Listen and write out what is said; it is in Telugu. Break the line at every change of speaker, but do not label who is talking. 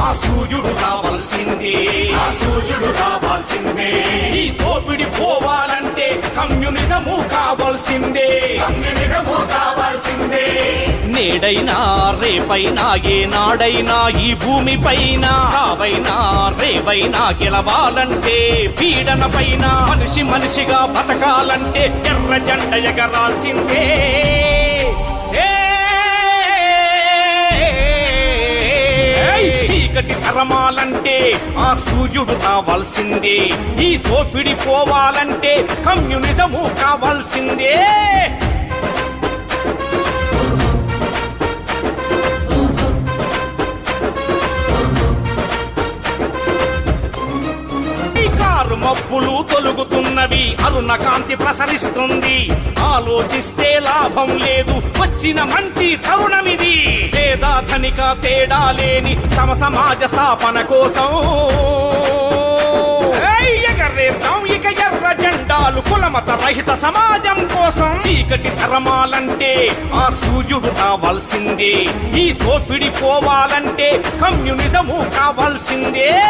కావాల్సిందే.
ఆ సూర్యుడు రావాల్సిందే
ఈ దోపిడి పోవాలంటే కమ్యూనిజము కావాల్సిందే.
కమ్యూనిజము కావాల్సిందే.
నేడైనా రేపైనా ఏ నాడైనా ఈ భూమి పైన చావైనా రేవైనా గెలవాలంటే పీడన పైన మనిషి మనిషిగా బతకాలంటే ఎర్ర జెండ ఎగరాల్సిందే. చీకటి తరమాలంటే ఆ సూర్యుడు కావాల్సిందే. ఈ దోపిడి పోవాలంటే కమ్యూనిజము కావాల్సిందే. మబ్బులు తొలుగు అరుణ కాంతి ప్రసరిస్తుంది. ఆలోచిస్తే లాభం లేదు. వచ్చిన మంచి తరుణమిది. లేదా ధనిక తేడా లేని సమ సమాజ స్థాపన కోసం. ఎగరేద్దాం ఇక ఎర్ర జెండాలు కులమత రహిత సమాజం కోసం. చీకటి తరమాలంటే ఆ సూర్యుడు కావాల్సిందే. ఈ తోపిడి పోవాలంటే కమ్యూనిజము కావాల్సిందే.